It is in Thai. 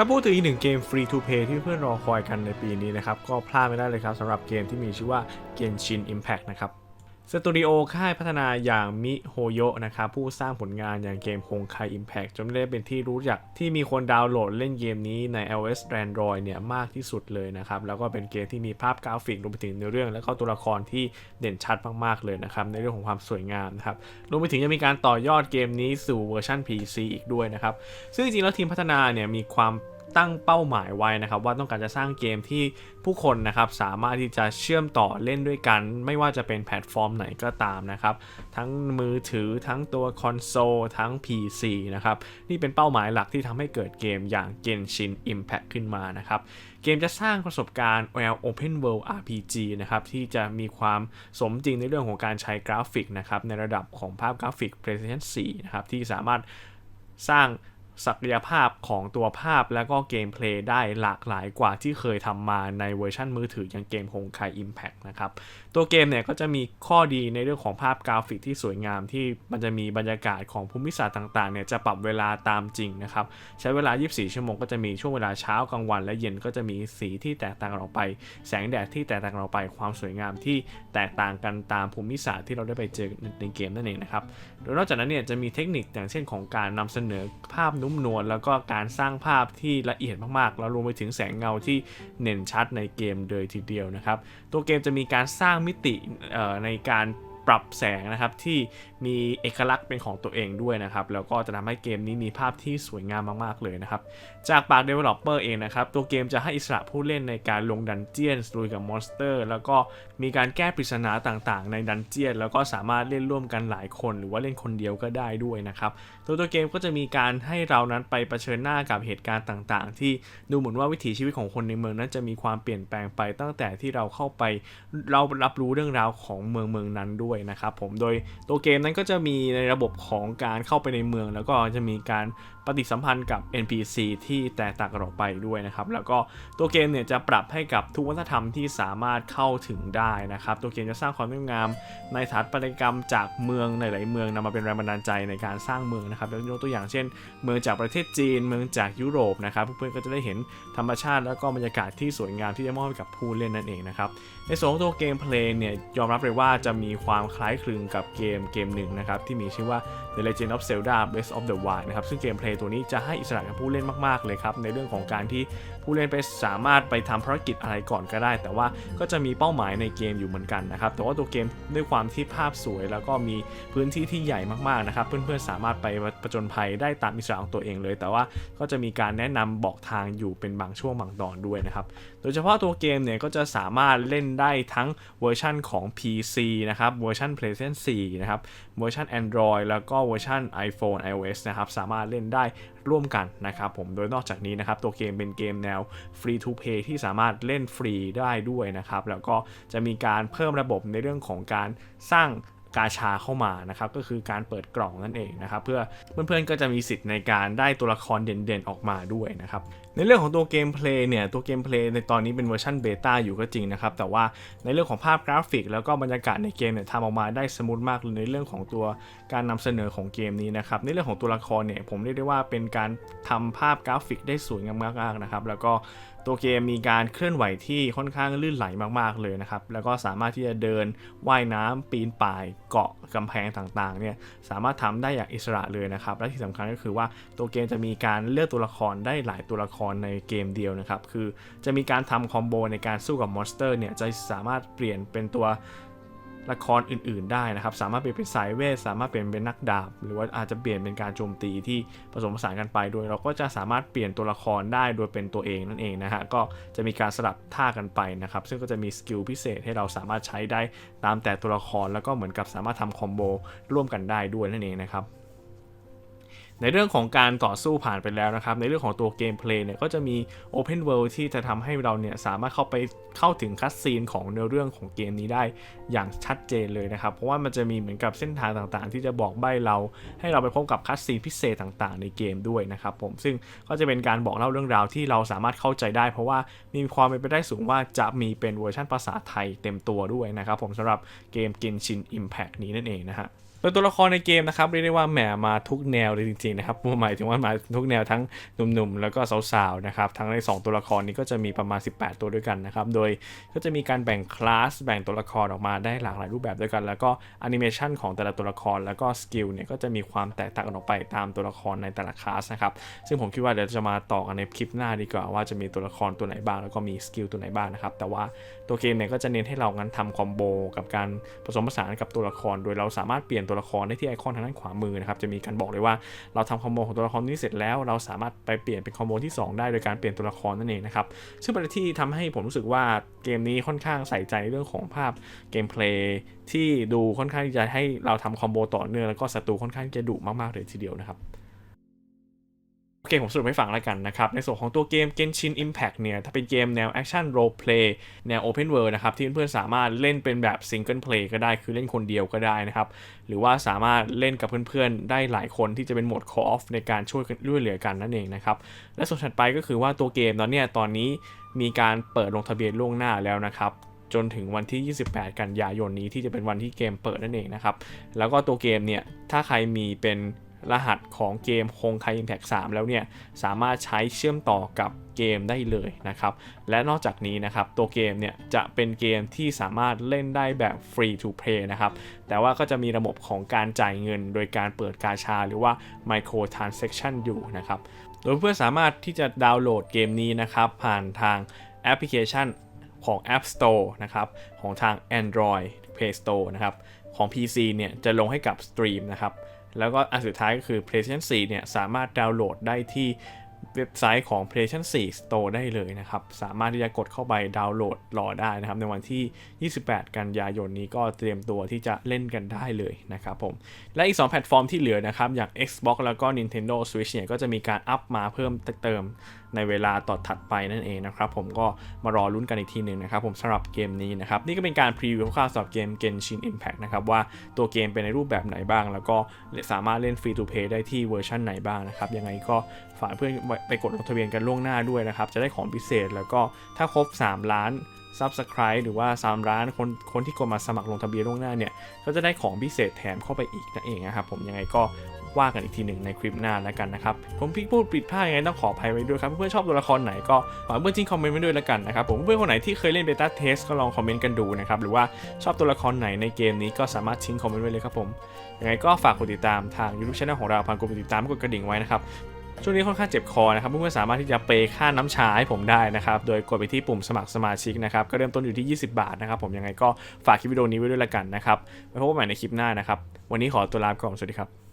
ถ้าพูดถึงอีกหนึ่งเกมฟรีทูเพย์ที่เพื่อนรอคอยกันในปีนี้นะครับ ก็พลาดไม่ได้เลยครับสำหรับเกมที่มีชื่อว่า Genshin Impact นะครับ สตูดิโอค่ายพัฒนาอย่างมิโฮโยะนะครับผู้สร้างผลงานอย่างเกมคงไค Impact จนได้เป็นที่รู้จักที่มีคนดาวน์โหลดเล่นเกมนี้ใน iOS และ Android เนี่ยมากที่สุดเลยนะครับ แล้วก็เป็นเกมที่มีภาพกราฟิกรวมไปถึงเนื้อเรื่อง และก็ตัวละครที่เด่นชัดมากๆเลยนะครับ ในเรื่องของความสวยงามนะครับรวมไปถึงยังมีการต่อยอดเกมนี้สู่เวอร์ชัน PC อีกด้วยนะครับ ซึ่งจริงๆแล้วทีมพัฒนาเนี่ยมีความ ตั้งเป้าหมายไว้นะครับ ว่าต้องการจะสร้างเกมที่ผู้คนนะครับสามารถที่จะเชื่อมต่อเล่นด้วยกัน ไม่ว่าจะเป็นแพลตฟอร์มไหนก็ตามนะครับ ทั้งมือถือทั้งตัวคอนโซลทั้ง PC นะครับนี่เป็นเป้าหมายหลักที่ทำให้เกิดเกมอย่าง Genshin Impact ขึ้นมานะครับเกมจะสร้างประสบการณ์แนว Open World RPG นะครับที่จะมีความสมจริงในเรื่องของการใช้กราฟิกนะครับในระดับของภาพกราฟิก PlayStation 4นะครับที่สามารถสร้าง ศักยภาพของตัวภาพและก็เกมเพลย์ได้หลากหลายกว่าที่เคยทำมาในเวอร์ชันมือถืออย่างเกมฮงไค Impact นะครับ ตัวเกมเนี่ยก็จะมีข้อดีในเรื่องของภาพกราฟิกที่สวยงามที่มันจะมีบรรยากาศของภูมิศาสตร์ต่างๆเนี่ยจะปรับเวลาตามจริงนะครับ ใช้เวลา 24 ชั่วโมงก็จะมีช่วงเวลาเช้ากลางวันและเย็นก็จะมีสีที่แตกต่างกันออกไป แสงแดดที่แตกต่างกันออกไปความสวยงามที่แตกต่างกันตามภูมิศาสตร์ที่เราได้ไปเจอในเกมนั่นเองนะครับโดยนอกจากนั้นเนี่ยจะมีเทคนิคอย่างเช่นของการนำเสนอภาพนุ่มนวลแล้วก็การสร้างภาพที่ละเอียดมากๆ แล้วรวมไปถึงแสงเงาที่เด่นชัดในเกมเลยทีเดียวนะครับตัวเกมจะมีการสร้างมิติในการ ปรับแสงนะครับที่มีเอกลักษณ์เป็นของตัวเองด้วยนะครับ แล้วก็จะทำให้เกมนี้มีภาพที่สวยงามมากๆเลยนะครับ จากปาก Developer เองนะครับ ตัวเกมจะให้อิสระผู้เล่นในการลงดันเจียนลุยกับมอนสเตอร์ แล้วก็มีการแก้ปริศนาต่างๆ ในดันเจียน แล้วก็สามารถเล่นร่วมกันหลายคน หรือว่าเล่นคนเดียวก็ได้ด้วยนะครับตัวตัวเกมก็จะมีการให้เรานั้นไปเผชิญหน้ากับเหตุการณ์ต่างๆ ที่ดูเหมือนว่าวิถีชีวิตของคนในเมืองนั้นจะมีความเปลี่ยนแปลงไปตั้งแต่ที่เราเข้าไปเรารับรู้เรื่องราวของเมืองเมืองนั้นด้วยนะครับผมโดยตัวเกมนั้นก็จะมีในระบบของการเข้าไปในเมือง แล้วก็จะมีการ ปฏิสัมพันธ์กับ NPC ที่แตกต่างกันออกไปด้วยนะครับ แล้วก็ตัวเกมเนี่ยจะปรับให้กับทุกวัฒนธรรมที่สามารถเข้าถึงได้นะครับ ตัวเกมจะสร้างความงดงาม ในสถาปัตยกรรมจากเมืองหลายๆเมืองนำมาเป็นแรงบันดาลใจในการสร้างเมืองนะครับยกตัวอย่างเช่น เมืองจากประเทศจีน เมืองจากยุโรปนะครับเพื่อนๆก็จะได้เห็นธรรมชาติแล้วก็บรรยากาศที่สวยงามที่จะมอบให้กับผู้เล่นนั่นเองนะครับในส่วนของตัวเกมเพลย์เนี่ยยอมรับเลยว่าจะมีความคล้ายคลึงกับเกมเกมหนึ่งนะครับที่มีชื่อว่า The Legend of Zelda Breath of the Wild นะครับซึ่งเกมเพลย์ตัวนี้จะให้อิสระกับผู้เล่นมากๆเลยครับในเรื่องของการที่ผู้เล่นไปสามารถไปทำภารกิจอะไรก่อนก็ได้ แต่ว่าก็จะมีเป้าหมายในเกมอยู่เหมือนกันนะครับแต่ว่าตัวเกมด้วยความที่ภาพสวย แล้วก็มีพื้นที่ที่ใหญ่มากๆนะครับเพื่อนๆสามารถไปประจนภัยได้ตามอิสระของตัวเองเลย แต่ว่าก็จะมีการแนะนำบอกทางอยู่เป็นบางช่วงบางตอนด้วยนะครับโดยเฉพาะตัวเกมเนี่ยก็จะสามารถเล่นได้ทั้งเวอร์ชันของ PC นะครับเวอร์ชัน PlayStation 4 นะครับเวอร์ชัน Android แล้วก็เวอร์ชัน iPhone iOS นะครับสามารถเล่นได้ร่วมกันนะครับผมโดยนอกจากนี้นะครับตัวเกมเป็นเกมแนว Free to Play ที่สามารถเล่นฟรีได้ด้วยนะครับแล้วก็จะมีการเพิ่มระบบในเรื่องของการสร้าง กาชาเข้ามานะครับก็คือการเปิดกล่องนั่นเองนะครับเพื่อเพื่อนๆก็จะมีสิทธิ์ในการได้ตัวละครเด่นๆออกมาด้วยนะครับในเรื่องของตัวเกมเพลย์เนี่ยตัวเกมเพลย์ในตอนนี้เป็นเวอร์ชันเบต้าอยู่ก็จริงนะครับแต่ว่าในเรื่องของภาพกราฟิก แล้วก็บรรยากาศในเกมเนี่ยทำออกมาได้สมูทมากเลยในเรื่องของตัวการนำเสนอของเกมนี้นะครับในเรื่องของตัวละครเนี่ยผมเรียกได้ว่าเป็นการทำภาพกราฟิกได้สวยงามมากๆนะครับแล้วก็ ตัวเกมมีการเคลื่อนไหวที่ค่อนข้างลื่นไหลมากๆเลยนะครับ แล้วก็สามารถที่จะเดินว่ายน้ำปีนป่ายเกาะกำแพงต่างๆเนี่ยสามารถทำได้อย่างอิสระเลยนะครับ และที่สำคัญก็คือว่าตัวเกมจะมีการเลือกตัวละครได้หลายตัวละครในเกมเดียวนะครับ คือจะมีการทำคอมโบในการสู้กับมอนสเตอร์เนี่ยจะสามารถเปลี่ยนเป็นตัว ละครอื่นๆได้นะครับ สามารถเปลี่ยนเป็นสายเวท สามารถเปลี่ยนเป็นนักดาบ หรือว่าอาจจะเปลี่ยนเป็นการโจมตีที่ผสมผสานกันไปโดยเราก็จะสามารถเปลี่ยนตัวละครได้โดยเป็นตัวเองนั่นเองนะฮะ ก็จะมีการสลับท่ากันไปนะครับ ซึ่งก็จะมีสกิลพิเศษให้เราสามารถใช้ได้ตามแต่ตัวละครแล้วก็เหมือนกับสามารถทำคอมโบร่วมกันได้ด้วยนั่นเองนะครับ ในเรื่องของการต่อสู้ผ่านไปแล้วนะครับ ในเรื่องของตัวเกมเพลย์เนี่ยก็จะมี Open World ที่จะทำให้เราเนี่ยสามารถเข้าไปเข้าถึงคัสซีนของเนื้อเรื่องของเกมนี้ได้อย่างชัดเจนเลยนะครับ เพราะว่ามันจะมีเหมือนกับเส้นทางต่างๆ ที่จะบอกใบ้เรา ให้เราไปพบกับคัสซีนพิเศษต่างๆ ในเกมด้วยนะครับผมซึ่งก็จะเป็นการบอกเล่าเรื่องราวที่เราสามารถเข้าใจได้ เพราะว่ามีความเป็นไปได้สูงว่าจะมีเป็นเวอร์ชันภาษาไทยเต็มตัวด้วยนะครับผมสำหรับเกม Genshin Impact นี้นั่นเองนะฮะ โดยตัวละครในเกมนะครับเรียกได้ว่าแหมมาทุกแนวเลยจริงๆนะครับหมายถึงว่ามาทุกแนวทั้งหนุ่มๆแล้วก็สาวๆนะครับทั้งใน 2 ตัวละครนี้ก็จะมีประมาณ 18 ตัวด้วยกันนะครับโดยก็จะมีการแบ่งคลาสแบ่งตัวละครออกมาได้หลากหลายรูปแบบด้วยกัน แล้วก็แอนิเมชันของแต่ละตัวละครแล้วก็สกิลเนี่ยก็จะมีความแตกต่างกันออกไปตามตัวละครในแต่ละคลาสนะครับซึ่งผมคิดว่าเดี๋ยวจะมาต่อกันในคลิปหน้าดีกว่าว่าจะมีตัวละครตัวไหนบ้างแล้วก็มีสกิลตัวไหนบ้างนะครับแต่ว่าตัวเกมเนี่ยก็จะเน้นให้เรางั้นทำคอมโบกับการผสมผสานกับตัวละคร โดยเราสามารถเปลี่ยนตัวละครได้ที่ไอคอนทางด้านขวามือนะครับจะมีการบอกเลยว่าเราทำคอมโบของตัวละครนี้เสร็จแล้ว เราสามารถไปเปลี่ยนเป็นคอมโบที่ 2 ได้โดยการเปลี่ยนตัวละครนั่นเองนะครับซึ่งเป็นที่ทำให้ผมรู้สึกว่าเกมนี้ค่อนข้างใส่ใจเรื่องของภาพเกมเพลย์ที่ดูค่อนข้างที่จะให้เราทำคอมโบต่อเนื่องแล้วก็ศัตรูค่อนข้างจะดุมากๆเลยทีเดียวนะครับ โอเคผมสรุปให้ฟังแล้วกันนะครับ ในส่วนของตัวเกม Genshin Impact เนี่ย ถ้าเป็นเกมแนว Action Role Play แนว Open World นะครับ ที่เพื่อนๆสามารถเล่นเป็นแบบ Single Play ก็ได้คือเล่นคนเดียวก็ได้นะครับ หรือว่าสามารถเล่นกับเพื่อนๆ ได้หลายคนที่จะเป็นโหมด Co-op ในการช่วยกันด้วยเหลือกันนั่นเองนะครับ และส่วนถัดไปก็คือว่าตัวเกมตอนเนี้ยตอนนี้มีการเปิดลงทะเบียนล่วงหน้าแล้วนะครับจนถึงวันที่ 28 กันยายนนี้ที่จะเป็นวันที่เกมเปิดนั่นเองนะครับ แล้วก็ตัวเกมเนี่ย ถ้าใครมีเป็น รหัสของเกม h o n k a i Impact 3 แล้วเนี่ย สามารถใช้เชื่อมต่อกับเกมได้เลยนะครับ และนอกจากนี้นะครับ ตัวเกมเนี่ยจะเป็นเกมที่สามารถเล่นได้แบบ free to play นะครับ แต่ว่าก็จะมีระบบของการจ่ายเงิน โดยการเปิดกาชาหรือว่า micro transaction อยู่นะครับ โดยเพื่อนสามารถที่จะดาวน์โหลดเกมนี้นะครับ ผ่านทางแอปพลิเคชันของ App Store นะครับ ของทาง Android Play Store นะครับ ของ PC เนี่ยจะลงให้กับ Stream นะครับ แล้วก็อันสุดท้ายก็คือ PlayStation 4 เนี่ย สามารถดาวน์โหลดได้ที่เว็บไซต์ของ PlayStation 4 Store ได้เลยนะครับ สามารถที่จะกดเข้าไปดาวน์โหลดรอได้นะครับ ในวันที่ 28 กันยายนนี้ก็เตรียมตัวที่จะเล่นกันได้เลยนะครับผม และอีก 2 แพลตฟอร์มที่เหลือนะครับ อย่าง Xbox แล้วก็ Nintendo Switch เนี่ย ก็จะมีการอัพมาเพิ่มเติมในเวลาต่อถัดไปนั่นเองนะครับผมก็มารอลุ้นกันอีกทีหนึ่งนะครับผมสำหรับเกมนี้นะครับนี่ก็เป็นการพรีวิวคร่าวๆสำหรับเกม Genshin Impact นะครับว่าตัวเกมเป็นในรูปแบบไหนบ้าง แล้วก็สามารถเล่นฟรี to play ได้ที่เวอร์ชันไหนบ้างนะครับยังไงก็ฝากเพื่อนไปกดลงทะเบียนกันล่วงหน้าด้วยนะครับจะได้ของพิเศษแล้วก็ถ้าครบ 3 ล้าน Subscribe หรือว่า3ล้านคนคนที่กดมาสมัครลงทะเบียนล่วงหน้าเนี่ย ก็จะได้ของพิเศษแถมเข้าไปอีกนั่นเองนะครับผมยังไงก็ ว่ากันอีกทีหนึ่งในคลิปหน้าแล้วกันนะครับ ผมพี่พูดผิดพลาดยังไงต้องขออภัยไว้ด้วยครับ เพื่อนๆชอบตัวละครไหนก็ฝากเพื่อนทิ้งคอมเมนต์ไว้ด้วยแล้วกันนะครับ ผมเพื่อนคนไหนที่เคยเล่นเบต้าเทสก็ลองคอมเมนต์กันดูนะครับ หรือว่าชอบตัวละครไหนในเกมนี้ก็สามารถทิ้งคอมเมนต์ไว้เลยครับผมยังไงก็ฝากกดติดตามทาง YouTube Channel ของเราผ่านกดติดตามกดกระดิ่งไว้นะครับช่วงนี้ค่อนข้างเจ็บคอนะครับเพื่อนๆสามารถที่จะเปย์ค่าน้ำชาให้ผมได้นะครับ โดยกดไปที่ปุ่มสมัครสมาชิกนะครับ ก็เริ่มต้นอยู่ที่ 20 บาทนะครับ ผมยังไงก็ฝากคลิปวิดีโอนี้ไว้ด้วยละกันนะครับไว้พบกันใหม่ในคลิปหน้านะครับ วันนี้ขอตัวลาไปก่อนสวัสดีครับ